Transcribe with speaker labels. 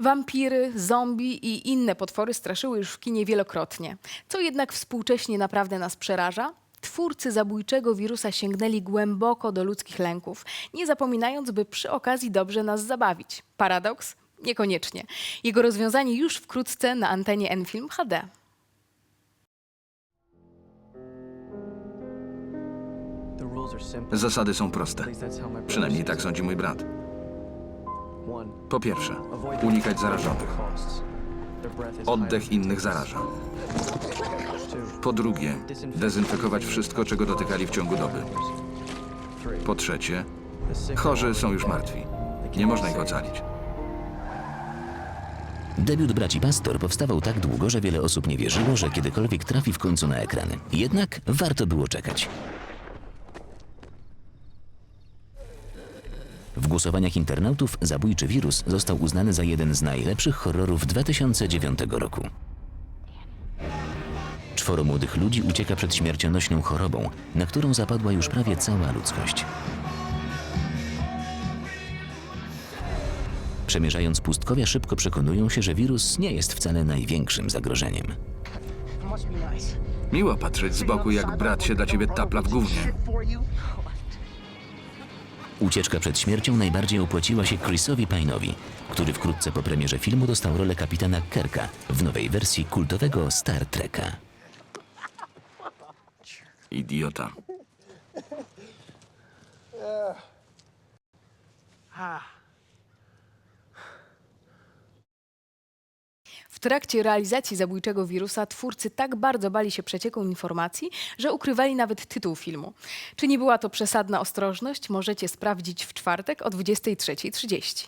Speaker 1: Wampiry, zombie i inne potwory straszyły już w kinie wielokrotnie. Co jednak współcześnie naprawdę nas przeraża? Twórcy zabójczego wirusa sięgnęli głęboko do ludzkich lęków, nie zapominając, by przy okazji dobrze nas zabawić. Paradoks? Niekoniecznie. Jego rozwiązanie już wkrótce na antenie Enfilm HD.
Speaker 2: Zasady są proste. Przynajmniej tak sądzi mój brat. Po pierwsze, unikać zarażonych. Oddech innych zaraża. Po drugie, dezynfekować wszystko, czego dotykali w ciągu doby. Po trzecie, chorzy są już martwi. Nie można ich ocalić.
Speaker 3: Debiut braci Pastor powstawał tak długo, że wiele osób nie wierzyło, że kiedykolwiek trafi w końcu na ekrany. Jednak warto było czekać. W głosowaniach internautów Zabójczy Wirus został uznany za jeden z najlepszych horrorów 2009 roku. Czworo młodych ludzi ucieka przed śmiercionośną chorobą, na którą zapadła już prawie cała ludzkość. Przemierzając pustkowia, szybko przekonują się, że wirus nie jest wcale największym zagrożeniem.
Speaker 2: Miło patrzeć z boku, jak brat się dla ciebie tapla w gównie.
Speaker 3: Ucieczka przed śmiercią najbardziej opłaciła się Chrisowi Pine'owi, który wkrótce po premierze filmu dostał rolę kapitana Kirka w nowej wersji kultowego Star Treka.
Speaker 2: Idiota.
Speaker 1: W trakcie realizacji zabójczego wirusa twórcy tak bardzo bali się przecieku informacji, że ukrywali nawet tytuł filmu. Czy nie była to przesadna ostrożność? Możecie sprawdzić w czwartek o 23.30.